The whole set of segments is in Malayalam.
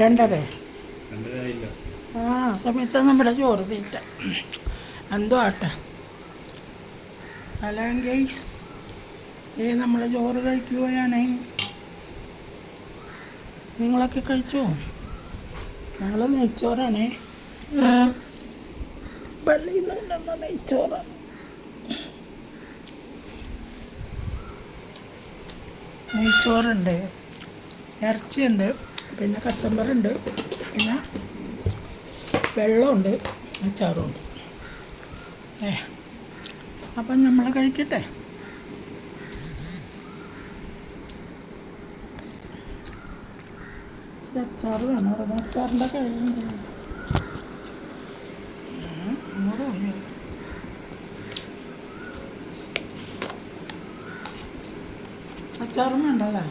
രണ്ടര? ആ സമയത്ത് നമ്മുടെ ചോറ് തീറ്റ. എന്തോ ആട്ടെ? ഹലോ ഗൈസ് ഏ നമ്മൾ ചോറ് കഴിക്കുകയാണ്. നിങ്ങളൊക്കെ കഴിച്ചോ? ഞങ്ങൾ നെയ്ച്ചോറാണേ. പള്ളിയിൽ നിന്നുള്ള നെയ്ച്ചോറാണ് നെയ്ച്ചോറുണ്ട്. ഇറച്ചിയുണ്ട് പിന്നെ കച്ചമ്പറുണ്ട് പിന്നെ വെള്ളമുണ്ട് അച്ചാറുമുണ്ട് ഏ അപ്പം നമ്മൾ കഴിക്കട്ടെ. ഇച്ചിരി അച്ചാറ് വേണം അവിടെ അച്ചാറിന്റെ പോയി അച്ചാറും വേണ്ടല്ലേ?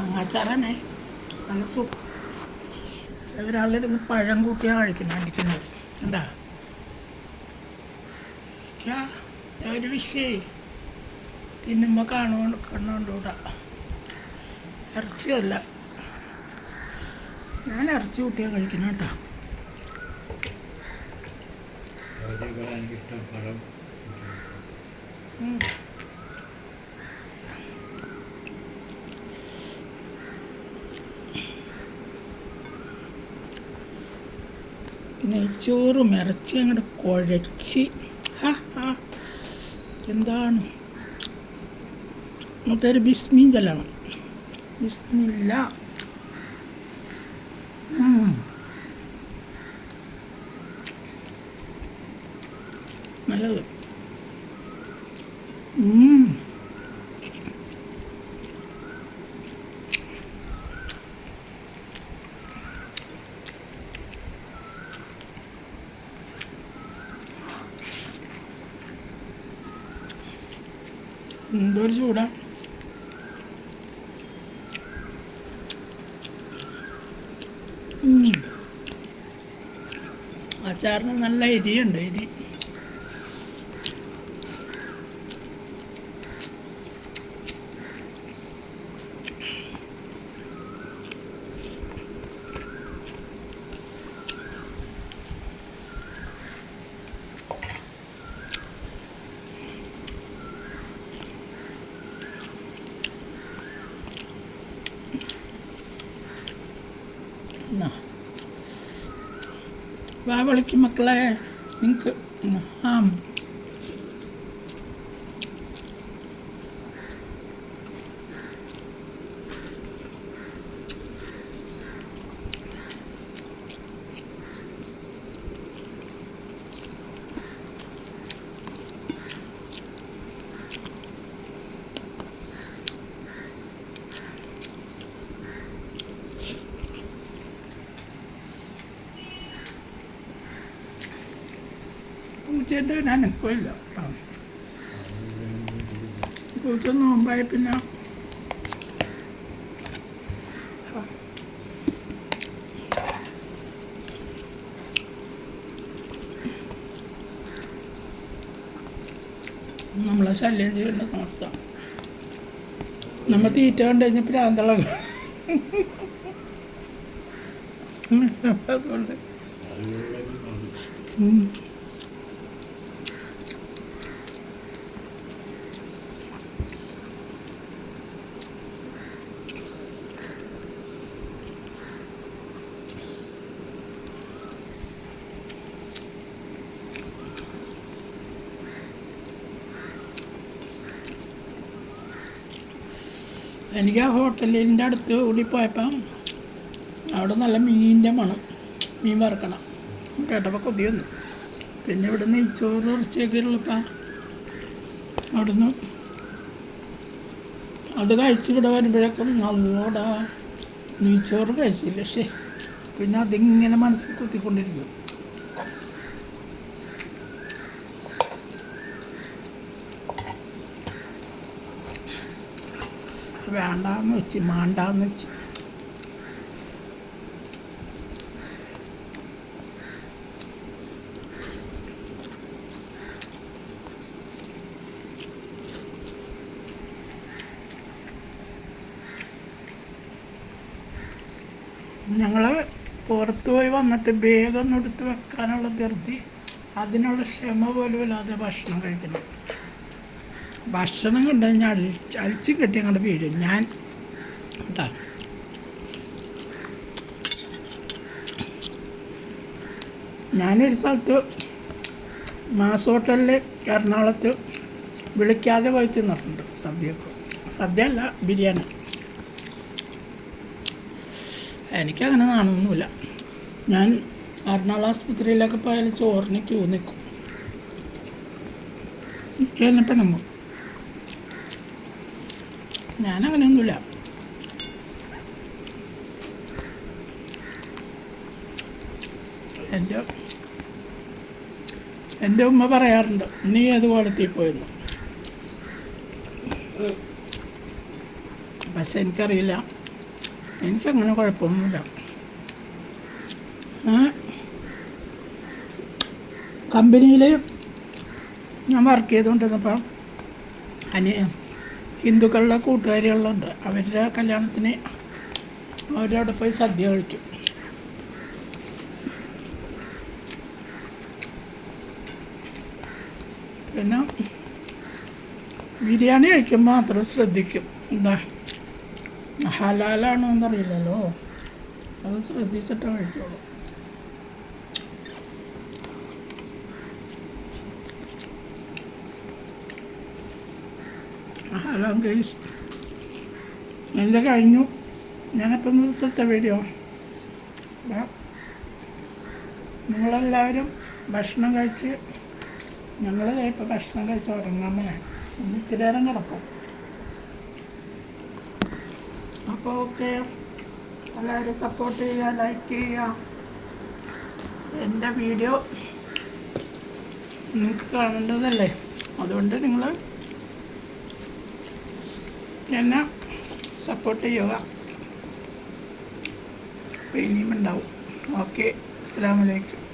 മാങ്ങാച്ചാറാണേ. നല്ല സൂപ്പ്. ഒരാളിരുന്ന് പഴം കൂട്ടിയാണ് കഴിക്കുന്നത് അടിക്കുന്നത് എന്താ ഒരു വിഷയേ. തിന്നുമ്പോൾ കാണുകൊണ്ട് കണ്ണുകൊണ്ടുകൂടാ ഇറച്ചിയല്ല ഞാൻ ഇറച്ചി കൂട്ടിയാണ് കഴിക്കുന്നത് കേട്ടോ. എനിക്കിഷ്ടം പഴം. നെയ്ച്ചോറും ഇറച്ചി അങ്ങോട്ട് കുഴച്ച്. എന്താണ്? മറ്റൊരു ബിസ്മീൻ ചെല്ലണം. ബിസ്മില്ല. നല്ലത്. എന്തൊരു ചൂടാ. അച്ചാറിന് നല്ല എരിയുണ്ട് എരി ว่าบริกิมากแลมิงเกห้าม പൂച്ചേന്റെ ഞാൻ എനിക്കില്ല പൂച്ച നോമ്പായി പിന്നെ നമ്മളെ ശല്യം ചെയ്യേണ്ട നോക്കാം നമ്മ തീറ്റ കണ്ടു കഴിഞ്ഞപ്പോൾ പ്രാന്തളക അതുകൊണ്ട്. എനിക്ക് ആ ഹോട്ടലിന്റെ അടുത്ത് കൂടി പോയപ്പം അവിടെ നല്ല മീനിന്റെ മണം മീൻ വറുക്കണം. കേട്ടപ്പോൾ കൊതി വന്നു. പിന്നെ ഇവിടെ നെയ്ച്ചോറ് ഇറച്ചിയൊക്കെ ഉള്ളപ്പോൾ അവിടുന്ന് അത് കഴിച്ച് ഇവിടെ വരുമ്പോഴേക്കും നല്ലോടാ നെയ്ച്ചോറ് കഴിച്ചില്ല പക്ഷേ പിന്നെ അതിങ്ങനെ മനസ്സിൽ കുത്തിക്കൊണ്ടിരിക്കും. വേണ്ടാന്ന് വെച്ച് മാണ്ടാന്ന് വെച്ച്. ഞങ്ങൾ പുറത്ത് പോയി വന്നിട്ട് വേഗം എടുത്ത് വെക്കാനുള്ള ധൃതി അതിനുള്ള ക്ഷമ പോലും ഇല്ലാതെ ഭക്ഷണം കഴിക്കണം ഭക്ഷണം കണ്ടു കഴിഞ്ഞാൽ അഴിച്ച് അഴിച്ച് കെട്ടി അങ്ങോട്ട് വീഴും. ഞാൻ കേട്ടോ ഞാനൊരു സ്ഥലത്ത് മാസ് ഹോട്ടലിൽ എറണാകുളത്ത് വിളിക്കാതെ പോയി തിന്നിട്ടുണ്ട് സദ്യക്ക് സദ്യ അല്ല ബിരിയാണി. എനിക്കങ്ങനെ നാണമൊന്നുമില്ല. ഞാൻ എറണാകുളം ആസ്പത്രിയിലൊക്കെ പോയാൽ ചോറിന് ക്യൂ നിൽക്കും. എനിക്ക് തന്നെ പിണങ്ങും ഞാനങ്ങനെയൊന്നുമില്ല എന്റെ എന്റെ ഉമ്മ പറയാറുണ്ട് നീ ഏത് കോലത്തിൽ പോയിരുന്നു പക്ഷെ എനിക്കറിയില്ല. എനിക്കങ്ങനെ കുഴപ്പമൊന്നുമില്ല. കമ്പനിയിൽ ഞാൻ വർക്ക് ചെയ്തുകൊണ്ടിരുന്നപ്പോൾ അനി ഹിന്ദുക്കളുടെ കൂട്ടുകാരികളുണ്ട്. അവരുടെ കല്യാണത്തിന് അവരവിടെ പോയി സദ്യ കഴിക്കും. പിന്നെ ബിരിയാണി കഴിക്കുമ്പോൾ മാത്രം ശ്രദ്ധിക്കും. എന്താ? ഹലാലാണോ എന്നറിയില്ലല്ലോ അത് ശ്രദ്ധിച്ചിട്ടേ കഴിക്കുള്ളൂ. ഹലോ ഗൈസ് എന്റെ കഴിഞ്ഞു ഞാനിപ്പോൾ നിർത്തട്ടെ വീഡിയോ നിങ്ങളെല്ലാവരും ഭക്ഷണം കഴിച്ച് ഞങ്ങൾ ഇപ്പോൾ ഭക്ഷണം കഴിച്ച് ഉറങ്ങാമേ ഇന്ന് ഇനി ഇത്തിരി നേരം കിടക്കും അപ്പോൾ ഓക്കെ എല്ലാവരും സപ്പോർട്ട് ചെയ്യുക ലൈക്ക് ചെയ്യുക എന്റെ വീഡിയോ നിങ്ങൾക്ക് കാണേണ്ടതല്ലേ അതുകൊണ്ട് നിങ്ങൾ എന്നെ സപ്പോർട്ട് ചെയ്യുക. ഇനിയും ഉണ്ടാവും. ഓക്കെ അസ്സാം വലൈക്കും